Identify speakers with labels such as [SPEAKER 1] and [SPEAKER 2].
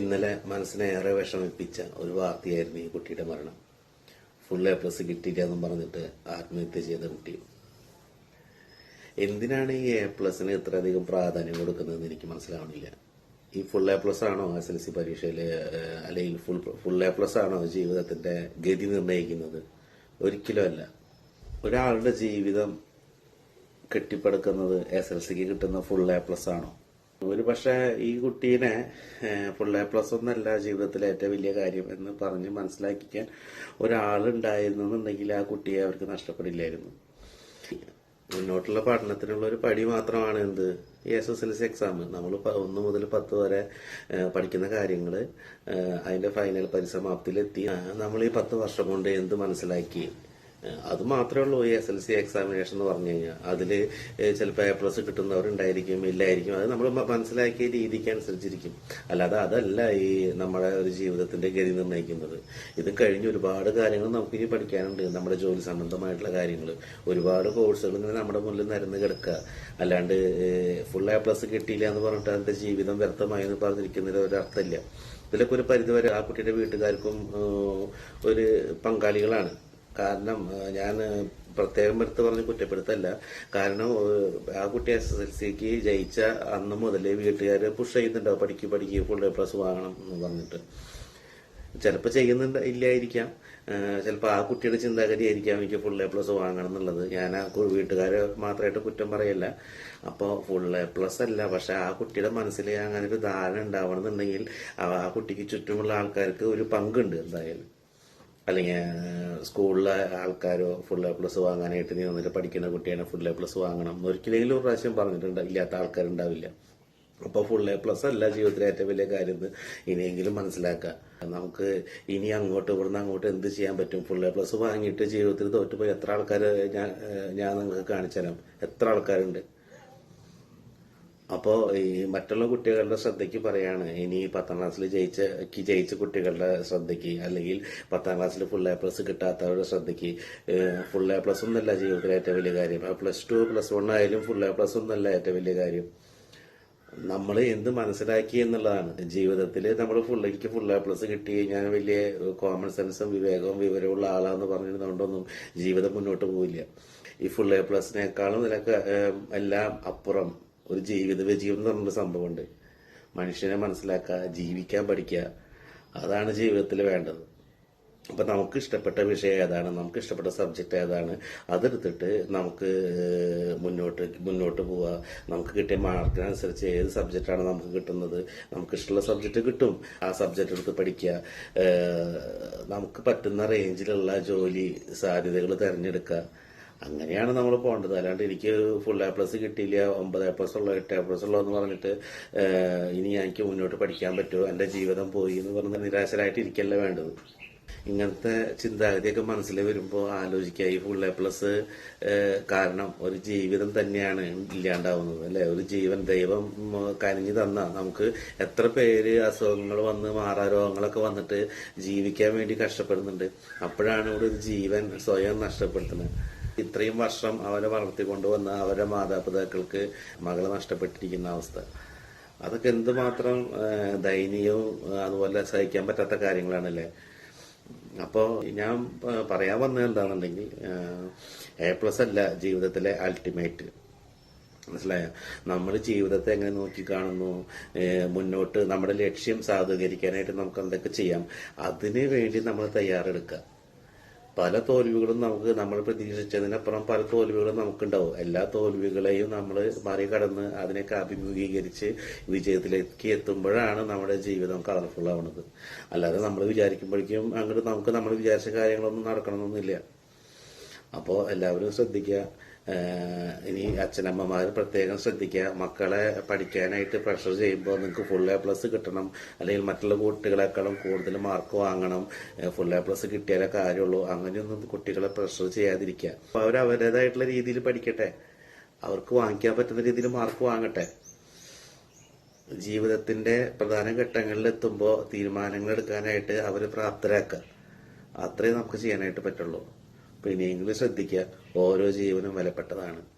[SPEAKER 1] ഇന്നലെ മനസ്സിനെ ഏറെ വിഷമിപ്പിച്ച ഒരു വാർത്തയായിരുന്നു ഈ കുട്ടിയുടെ മരണം. ഫുൾ എ പ്ലസ് കിട്ടിയില്ല എന്നും പറഞ്ഞിട്ട് ആത്മഹത്യ ചെയ്ത കുട്ടി. എന്തിനാണ് ഈ എ പ്ലസിന് ഇത്രയധികം പ്രാധാന്യം കൊടുക്കുന്നതെന്ന് എനിക്ക് മനസ്സിലാവണില്ല ഈ ഫുൾ എ പ്ലസ് ആണോ എസ് എൽ സി പരീക്ഷയിൽ അല്ലെങ്കിൽ ഫുൾ ഫുൾ എ പ്ലസ് ആണോ ജീവിതത്തിന്റെ ഗതി നിർണയിക്കുന്നത്? ഒരിക്കലും അല്ല. ഒരാളുടെ ജീവിതം കെട്ടിപ്പടുക്കുന്നത് എസ് എൽ സിക്ക് കിട്ടുന്ന ഫുൾ എ പ്ലസ് ആണോ? ഒരു പക്ഷേ ഈ കുട്ടീനെ ഫുൾ എ പ്ലസ് ഒന്നല്ല ജീവിതത്തിലെ ഏറ്റവും വലിയ കാര്യം എന്ന് പറഞ്ഞ് മനസ്സിലാക്കിക്കാൻ ഒരാളുണ്ടായിരുന്നെന്നുണ്ടെങ്കിൽ ആ കുട്ടിയെ അവർക്ക് നഷ്ടപ്പെടില്ലായിരുന്നു. മുന്നോട്ടുള്ള പഠനത്തിനുള്ള ഒരു പടി മാത്രമാണ് എന്ത്? S S L C exam നമ്മൾ ഒന്ന് മുതൽ പത്ത് വരെ പഠിക്കുന്ന കാര്യങ്ങൾ അതിന്റെ ഫൈനൽ പരിസമാപ്തിയിലെത്തി. നമ്മൾ ഈ പത്ത് വർഷം കൊണ്ട് എന്ത് മനസ്സിലാക്കി? അത് മാത്രമേ ഉള്ളൂ എസ് എൽ സി എക്സാമിനേഷൻ എന്ന് പറഞ്ഞു കഴിഞ്ഞാൽ അതിൽ ചിലപ്പോൾ എ പ്ലസ് കിട്ടുന്നവരുണ്ടായിരിക്കും ഇല്ലായിരിക്കും. അത് നമ്മൾ മനസ്സിലാക്കിയ രീതിക്ക് അനുസരിച്ചിരിക്കും. അല്ലാതെ അതല്ല ഈ നമ്മുടെ ഒരു ജീവിതത്തിന്റെ ഗതി നിർണയിക്കുന്നത്. ഇത് കഴിഞ്ഞ് ഒരുപാട് കാര്യങ്ങൾ നമുക്ക് ഇനി പഠിക്കാനുണ്ട്. നമ്മുടെ ജോലി സംബന്ധമായിട്ടുള്ള കാര്യങ്ങൾ. ഒരുപാട് കോഴ്സുകൾ ഇങ്ങനെ നമ്മുടെ മുന്നിൽ നിരന്ന് കിടക്കുക. അല്ലാണ്ട് ഫുൾ എ പ്ലസ് കിട്ടിയില്ല എന്ന് പറഞ്ഞിട്ട് അതിന്റെ ജീവിതം വ്യർത്ഥമായി എന്ന് പറഞ്ഞിരിക്കുന്നതിൽ ഒരു അർത്ഥമില്ല. ഇതിലൊക്കെ ഒരു പരിധിവരെ ആ കുട്ടിയുടെ വീട്ടുകാർക്കും ഒരു പങ്കാളികളാണ്. കാരണം ഞാൻ പ്രത്യേകം എടുത്ത് പറഞ്ഞ് കുറ്റപ്പെടുത്തല്ല. കാരണം ആ കുട്ടി എസ് എസ് എൽ സിക്ക് ജയിച്ച അന്ന് മുതലേ വീട്ടുകാർ പുഷ് ചെയ്യുന്നുണ്ടാവും പഠിക്കും പഠിക്കുക ഫുൾ എ പ്ലസ് വാങ്ങണം എന്ന് പറഞ്ഞിട്ട്. ചിലപ്പോൾ ചെയ്യുന്നുണ്ട് ഇല്ലായിരിക്കാം. ചിലപ്പോൾ ആ കുട്ടിയുടെ ചിന്താഗതി ആയിരിക്കാം എനിക്ക് ഫുൾ എ പ്ലസ് വാങ്ങണം എന്നുള്ളത്. ഞാൻ ആ വീട്ടുകാരെ മാത്രമായിട്ട് കുറ്റം പറയല്ല. അപ്പോൾ ഫുൾ എ പ്ലസ് അല്ല പക്ഷെ ആ കുട്ടിയുടെ മനസ്സിൽ അങ്ങനെ ഒരു ധാരണ ഉണ്ടാവണം എന്നുണ്ടെങ്കിൽ ആ ആ കുട്ടിക്ക് ചുറ്റുമുള്ള ആൾക്കാർക്ക് ഒരു പങ്കുണ്ട് എന്തായാലും. അല്ലെങ്കിൽ സ്കൂളിലെ ആൾക്കാരോ ഫുൾ എ പ്ലസ് വാങ്ങാനായിട്ട് നീ വന്നിട്ട് പഠിക്കുന്ന കുട്ടിയാണ് ഫുൾ എ പ്ലസ് വാങ്ങണം ഒരിക്കലെങ്കിലും ഒരു പ്രാവശ്യം പറഞ്ഞിട്ടുണ്ട്. ഇല്ലാത്ത ആൾക്കാരുണ്ടാവില്ല. അപ്പോൾ ഫുൾ എ പ്ലസ് അല്ല ജീവിതത്തിലെ ഏറ്റവും വലിയ കാര്യം എന്ന് ഇനിയെങ്കിലും മനസ്സിലാക്കുക നമുക്ക് ഇനി അങ്ങോട്ട് ഇവിടുന്ന് അങ്ങോട്ട് എന്ത് ചെയ്യാൻ പറ്റും? ഫുൾ എ പ്ലസ് വാങ്ങിയിട്ട് ജീവിതത്തിൽ തോറ്റുപോയി എത്ര ആൾക്കാർ ഞാൻ ഞാൻ നിങ്ങൾക്ക് കാണിച്ചു തരാം എത്ര ആൾക്കാരുണ്ട്? അപ്പോൾ ഈ മറ്റുള്ള കുട്ടികളുടെ ശ്രദ്ധയ്ക്ക് പറയാണ് ഇനി പത്താം ക്ലാസ്സിൽ ജയിച്ച ജയിച്ച കുട്ടികളുടെ ശ്രദ്ധയ്ക്ക് അല്ലെങ്കിൽ പത്താം ക്ലാസ്സിൽ ഫുൾ എ പ്ലസ് കിട്ടാത്തവരുടെ ശ്രദ്ധയ്ക്ക് ഫുൾ എ പ്ലസ് ഒന്നല്ല ജീവിതത്തിലെ ഏറ്റവും വലിയ കാര്യം. പ്ലസ് ടു പ്ലസ് വൺ ആയാലും ഫുൾ എ പ്ലസ് ഒന്നല്ല ഏറ്റവും വലിയ കാര്യം. നമ്മൾ എന്ത് മനസ്സിലാക്കി എന്നുള്ളതാണ്. ജീവിതത്തിൽ നമ്മൾ ഫുൾ ഫുൾ എ പ്ലസ് കിട്ടി ഞാൻ വലിയ കോമൺ സെൻസും വിവേകവും വിവരമുള്ള ആളാന്ന് പറഞ്ഞിരുന്നുകൊണ്ടൊന്നും ജീവിതം മുന്നോട്ട് പോവില്ല. ഈ ഫുൾ എ പ്ലസിനേക്കാളും ഇതിനൊക്കെ എല്ലാം അപ്പുറം. ഒരു ജീവിത വിജയം എന്ന് പറഞ്ഞൊരു സംഭവമുണ്ട്. മനുഷ്യനെ മനസ്സിലാക്കുക ജീവിക്കാൻ പഠിക്കുക. അതാണ് ജീവിതത്തിൽ വേണ്ടത്. അപ്പൊ നമുക്ക് ഇഷ്ടപ്പെട്ട വിഷയം ഏതാണ്? നമുക്ക് ഇഷ്ടപ്പെട്ട സബ്ജക്റ്റ് ഏതാണ്? അതെടുത്തിട്ട് നമുക്ക് മുന്നോട്ട് മുന്നോട്ട് പോവുക. നമുക്ക് കിട്ടിയ മാർക്കിനനുസരിച്ച് ഏത് സബ്ജക്റ്റാണ് നമുക്ക് കിട്ടുന്നത്? നമുക്ക് ഇഷ്ടമുള്ള സബ്ജക്റ്റ് കിട്ടും. ആ സബ്ജക്റ്റ് എടുത്ത് പഠിക്കുക. നമുക്ക് പറ്റുന്ന റേഞ്ചിലുള്ള ജോലി സാധ്യതകൾ തിരഞ്ഞെടുക്കുക. അങ്ങനെയാണ് നമ്മൾ പോകേണ്ടത്. അല്ലാണ്ട് എനിക്ക് ഫുൾ എ പ്ലസ് കിട്ടിയില്ല ഒമ്പത് എ പ്ലസ് ഉള്ളോ എട്ട് എ പ്ലസ് ഉള്ളൂ എന്ന് പറഞ്ഞിട്ട് ഇനി എനിക്ക് മുന്നോട്ട് പഠിക്കാൻ പറ്റുമോ എന്റെ ജീവിതം പോയി എന്ന് പറഞ്ഞ് നിരാശരായിട്ട് ഇരിക്കല്ല വേണ്ടത്. ഇങ്ങനത്തെ ചിന്താഗതിയൊക്കെ മനസ്സിൽ വരുമ്പോൾ ആലോചിക്കുക. ഈ ഫുൾ എ പ്ലസ് കാരണം ഒരു ജീവിതം തന്നെയാണ് ഇല്ലാണ്ടാവുന്നത് അല്ലെ? ഒരു ജീവൻ ദൈവം കനിഞ്ഞു തന്ന നമുക്ക് എത്ര പേര് അസുഖങ്ങൾ വന്ന് മാറാ രോഗങ്ങളൊക്കെ വന്നിട്ട് ജീവിക്കാൻ വേണ്ടി കഷ്ടപ്പെടുന്നുണ്ട്. അപ്പോഴാണ് ഇവിടെ ഒരു ജീവൻ സ്വയം നഷ്ടപ്പെടുത്തുന്നത് ഇത്രയും വർഷം അവരെ വളർത്തിക്കൊണ്ടുവന്ന അവരെ മാതാപിതാക്കൾക്ക് മകളെ നഷ്ടപ്പെട്ടിരിക്കുന്ന അവസ്ഥ. അതൊക്കെ എന്തുമാത്രം ദയനീയവും അതുപോലെ സഹിക്കാൻ പറ്റാത്ത കാര്യങ്ങളാണല്ലേ? അപ്പോൾ ഞാൻ പറയാൻ വന്നത് എന്താണെന്നുണ്ടെങ്കിൽ എ പ്ലസ് അല്ല ജീവിതത്തിലെ അൾട്ടിമേറ്റ്. മനസ്സിലായോ? നമ്മൾ ജീവിതത്തെ എങ്ങനെ നോക്കി കാണുന്നു? മുന്നോട്ട് നമ്മുടെ ലക്ഷ്യം സാധൂകരിക്കാനായിട്ട് നമുക്ക് എന്തൊക്കെ ചെയ്യാം? അതിനു വേണ്ടി നമ്മൾ തയ്യാറെടുക്കുക. പല തോൽവികളും നമുക്ക് നമ്മൾ പ്രതീക്ഷിച്ചതിനപ്പുറം പല തോൽവികളും നമുക്കുണ്ടാവും. എല്ലാ തോൽവികളെയും നമ്മൾ മറികടന്ന് അതിനൊക്കെ അഭിമുഖീകരിച്ച് വിജയത്തിലേക്ക് എത്തുമ്പോഴാണ് നമ്മുടെ ജീവിതം കളർഫുൾ ആവുന്നത്. അല്ലാതെ നമ്മൾ വിചാരിക്കുമ്പോഴേക്കും അങ്ങോട്ട് നമുക്ക് നമ്മൾ വിചാരിച്ച കാര്യങ്ങളൊന്നും നടക്കണമെന്നൊന്നുമില്ല. അപ്പോൾ എല്ലാവരും ശ്രദ്ധിക്കുക. ഇനി അച്ഛനമ്മമാർ പ്രത്യേകം ശ്രദ്ധിക്കുക. മക്കളെ പഠിക്കാനായിട്ട് പ്രഷർ ചെയ്യുമ്പോൾ നിങ്ങൾക്ക് ഫുൾ എ പ്ലസ് കിട്ടണം. അല്ലെങ്കിൽ മറ്റുള്ള കുട്ടികളെക്കാളും കൂടുതൽ മാർക്ക് വാങ്ങണം. ഫുൾ എ പ്ലസ് കിട്ടിയാലേ കാര്യമുള്ളൂ. അങ്ങനെയൊന്നും കുട്ടികളെ പ്രഷർ ചെയ്യാതിരിക്കുക. അപ്പോൾ അവർ അവരുടേതായിട്ടുള്ള രീതിയിൽ പഠിക്കട്ടെ. അവർക്ക് വാങ്ങിക്കാൻ പറ്റുന്ന രീതിയിൽ മാർക്ക് വാങ്ങട്ടെ. ജീവിതത്തിന്റെ പ്രധാന ഘട്ടങ്ങളിൽ എത്തുമ്പോൾ തീരുമാനങ്ങൾ എടുക്കാനായിട്ട് അവർ പ്രാപ്തരാക്കുക. അത്രേ നമുക്ക് ചെയ്യാനായിട്ട് പറ്റുള്ളൂ. അപ്പൊ ഇനിയെങ്കിലും ശ്രദ്ധിക്കുക. ഓരോ ജീവനും വിലപ്പെട്ടതാണ്.